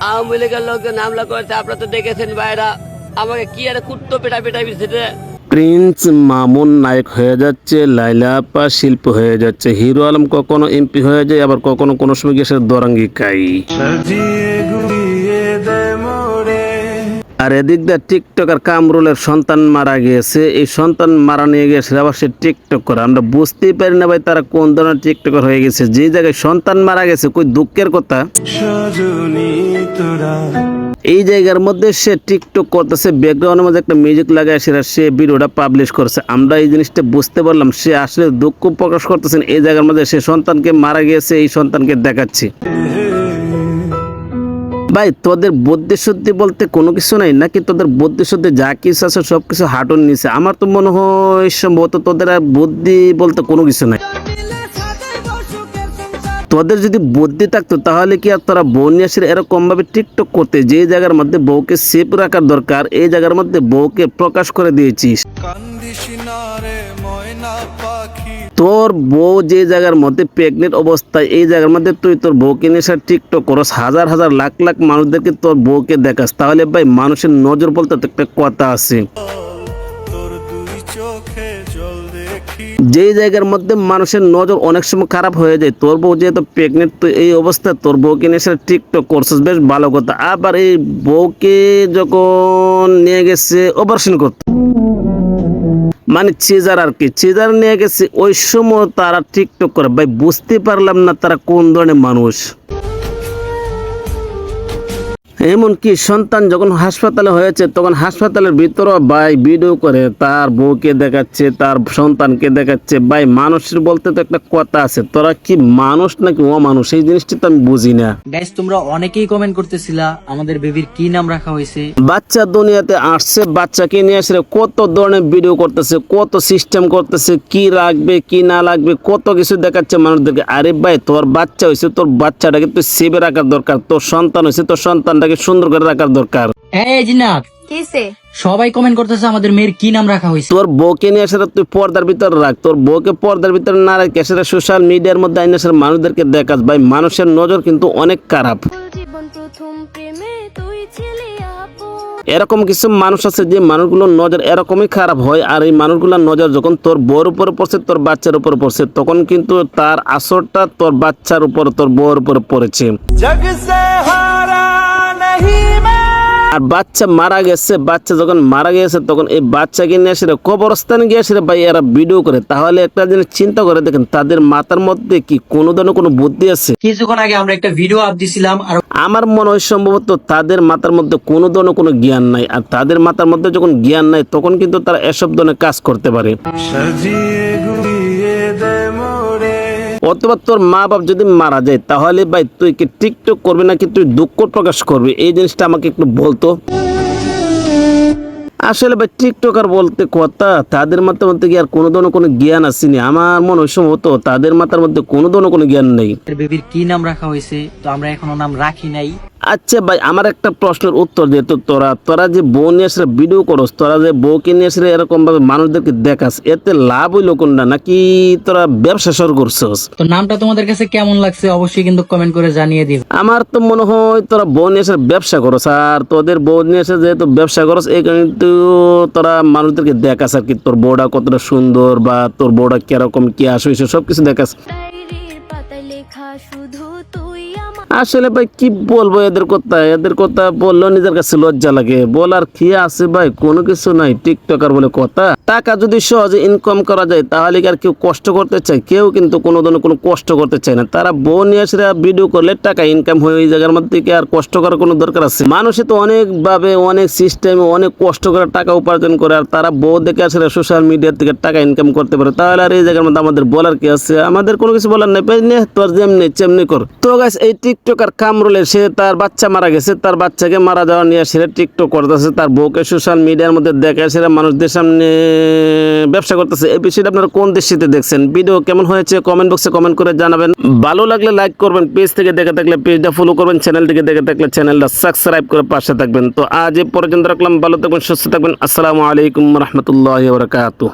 আওয়ামী লীগের লোকজন হামলা করেছে আপনারা তো দেখেছেন ভাইরা। আমাকে কি আর কুত্তো পেটা পেটা বিছে প্রিন্স মামুন নায়ক হয়ে যাচ্ছে লাইলা আপা শিল্প হয়ে যাচ্ছে হিরো আলম কখনো এমপি হয়ে যায় আবার কখনো কোনো সময় গিয়ে সে দরাঙ্গি খাই আর এদিক দিয়ে টিকটকার কামরুলের সন্তান মারা গিয়েছে। এই সন্তান মারা নিয়ে গেছে আবার সে টিকটক করে। আমরা বুঝতেই পারি না ভাই তারা কোন ধরনের টিকটকার হয়ে গেছে। যে জায়গায় সন্তান মারা গেছে কই দুঃখের কথা? এই জায়গার মধ্যে সে টিকটক করতেছে ব্যাকগ্রাউন্ডের মধ্যে একটা মিউজিক লাগায় সেটা সে ভিডিওটা পাবলিশ করছে। আমরা এই জিনিসটা বুঝতে পারলাম সে আসলে দুঃখ প্রকাশ করতেছেন এই জায়গার মধ্যে সে সন্তানকে মারা গিয়েছে এই সন্তানকে দেখাচ্ছি। ভাই, তোদের বুদ্ধি শুদ্ধি বলতে কোনো কিছু নাই? নাকি তোদের বুদ্ধি শুদ্ধি যা কিছু আছে সব কিছু হাঁটুর নিচে? আমার তো মনে হয় সম্ভবত তোদের আর বুদ্ধি বলতে কোনো কিছু নাই। তোদের যদি বুদ্ধি থাকতো, তাহলে কি আর তোরা বউ নিয়ে আসলে এরকম ভাবে টিকটক করতে? যে জায়গার মধ্যে বউকে সেফ রাখার দরকার, এই জায়গার মধ্যে বউকে প্রকাশ করে দিয়েছিস। তোর বউ যে জায়গার মধ্যে প্রেগনেন্ট অবস্থায়, এই জায়গার মধ্যে তুই তোর বউকে নিয়ে এসে টিকটক করস, হাজার হাজার লাখ লাখ মানুষদেরকে তোর বউকে দেখাস, তাহলে ভাই মানুষের নজর বলতে তো একটা কথা আছে। যেই জায়গার মধ্যে মানুষের নজর অনেক সময় খারাপ হয়ে যায়, তোর বউ যেহেতু প্রেগনেন্ট তুই এই অবস্থা তোর বউকে নিয়ে এসে টিকটক করছিস, বেশ ভালো কথা। আবার এই বউকে যখন নিয়ে গেছে অপারেশন করতে। মানে চেজার আর কি। চেজার নিয়ে গেছে, ওই সময় তারা টিকটক করে। ভাই, বুঝতে পারলাম না তারা কোন ধরনের মানুষ। এমনকি সন্তান যখন হাসপাতালে হয়েছে তখন হাসপাতালের ভিতরে ভাই ভিডিও করে তার বউকে দেখাচ্ছে তার সন্তানকে দেখাচ্ছে। ভাই মানুষের বলতে তো একটা কথা আছে তোরা কি মানুষ নাকি ও মানুষ এই জিনিসটা তো আমি বুঝি না। গাইস তোমরা অনেকেই কমেন্ট করতেছিলা আমাদের বেবির কি নাম রাখা হয়েছে? বাচ্চা দুনিয়াতে আসছে বাচ্চাকে নিয়ে আসলে কত ধরনের ভিডিও করতেছে কত সিস্টেম করতেছে কি রাখবে কি না লাগবে কত কিছু দেখাচ্ছে মানুষদেরকে। আরে ভাই তোর বাচ্চা হয়েছে তোর বাচ্চাটাকে তুই সেবে রাখার দরকার তোর সন্তান হয়েছে তোর সন্তানটাকে মেয়েটাকে সুন্দর করে রাখার দরকার। সবাই কমেন্ট করতেছে আমাদের মেয়ের কি নাম রাখা হয়েছে তোর বউকে নিয়ে আসলে তুই পর্দার ভিতরে রাখ। তোর বউকে পর্দার ভিতরে না রাখে সেটা সোশ্যাল মিডিয়ার মধ্যে আইনে মানুষদেরকে দেখাস। ভাই মানুষের নজর কিন্তু অনেক খারাপ। এরকম কিছু মানুষ আছে যে মানুষগুলোর নজর এরকমই খারাপ হয় আর এই মানুষগুলোর নজর যখন তোর বউর উপরে পড়ছে তোর বাচ্চার উপরে পড়ছে তখন কিন্তু তার আসরটা তোর বাচ্চার উপর তোর বউর উপরে পড়েছে। আর বাচ্চা মারা গেছে বাচ্চা যখন মারা গেছে তখন এই বাচ্চাকে নিয়ে আসলে কবরস্থানে গিয়ে আসলে ভাই এরা ভিডিও করে। তাহলে একটা জিনিস চিন্তা করে দেখেন তাদের মাথার মধ্যে কি কোনো ধরনের কোনো বুদ্ধি আছে? কিছুক্ষণ আগে আমরা একটা ভিডিও আপ দিছিলাম আর আমার মনে হয় সম্ভবত তাদের মাথার মধ্যে কোনো ধরনের কোনো জ্ঞান নাই আর তাদের মাথার মধ্যে যখন জ্ঞান নাই তখন কিন্তু তারা এসব ধরনের কাজ করতে পারে। সাজিয়ে গুলিয়ে দে মোরে অথবা তোর মা বাপ যদি মারা যায়, তাহলে ভাই তুই কি টিকটক করবি নাকি তুই দুঃখ প্রকাশ করবি? এই জিনিসটা আমাকে একটু বলতো। আসলে ভাই টিকটকার বলতে কথা তাদের মাথার মধ্যে কি আর কোনো ধরনের কোনো জ্ঞান আসেনি আমার মনে হয় সম্ভবত তাদের মাথার মধ্যে কোনো ধরনের কোনো জ্ঞান নেই। বেবির কি নাম রাখা হয়েছে? তো আমরা এখনও নাম রাখি নাই। আচ্ছা ভাই আমার একটা প্রশ্নের উত্তর দে তো তোরা। তোরা যে বউ নিয়ে আসলে ভিডিও করস তোরা যে বউকে নিয়ে আসলে এরকম ভাবে মানুষদেরকে দেখাস এতে লাভ হইল কোনটা? নাকি তোরা ব্যবসা শুরু করছস? তো নামটা তোমাদের কাছে কেমন লাগছে অবশ্যই কিন্তু কমেন্ট করে জানিয়ে দিও। আমার তো মনে হয় তোরা বউ নিয়ে এসে ব্যবসা করস আর তোদের বউ নিয়ে এসে যেহেতু ব্যবসা করস এই কারণে তোরা মানুষদেরকে দেখাস আর কি, তোর বউটা কতটা সুন্দর বা তোর বউটা কীরকম, কি আসবে সব কিছু দেখাস। শুধু আসলে ভাই, কি বলব এদের কথা? এদের কথা বললেও নিজের কাছে লজ্জা লাগে। বলার কি আছে ভাই? কোনো কিছু নাই। টিকটকার বলে কথা। টাকা যদি সহজে ইনকাম করা যায়, তাহলে আর কেউ কষ্ট করতে চায়? কেউ কিন্তু কোনো ধরনের কোনো কষ্ট করতে চায় না। তারা বউ নিয়ে ভিডিও করলে টাকা ইনকাম হয়ে ওই জায়গার মধ্যে কি আর কষ্ট করার কোনো দরকার আছে? মানুষে তো অনেকভাবে, অনেক সিস্টেমে অনেক কষ্ট করে টাকা উপার্জন করে, আর তারা বউ দেখে আসলে সোশ্যাল মিডিয়া থেকে টাকা ইনকাম করতে পারে। তাহলে আর এই জায়গার মধ্যে আমাদের বলার কি আছে? আমাদের কোনো কিছু বলার নেই। তোর যেমনি চেমনি কর। তো গাছ এই টিকটকার কামরুলে সে তার বাচ্চা মারা গেছে, তার বাচ্চাকে মারা যাওয়া নিয়ে সে টিকটক করতেছে, তার বউকে সোশ্যাল মিডিয়ার মধ্যে দেখে সেটা মানুষদের সামনে ব্যবসা করতেছে। এই বিষয়টা আপনারা কোন দৃষ্টিতে দেখছেন? ভিডিও কেমন হয়েছে? কমেন্ট বক্সে কমেন্ট করে জানাবেন। ভালো লাগলে লাইক করবেন পেজ থেকে দেখে থাকলে পেজটা ফলো করবেন চ্যানেল থেকে দেখে থাকলে চ্যানেলটা সাবস্ক্রাইব করে পাশে থাকবেন। তো আজ এ পর্যন্ত রাখলাম, ভালো থাকবেন, সুস্থ থাকবেন। আসসালামু আলাইকুম রহমতুল্লাহ বরকাতুহ।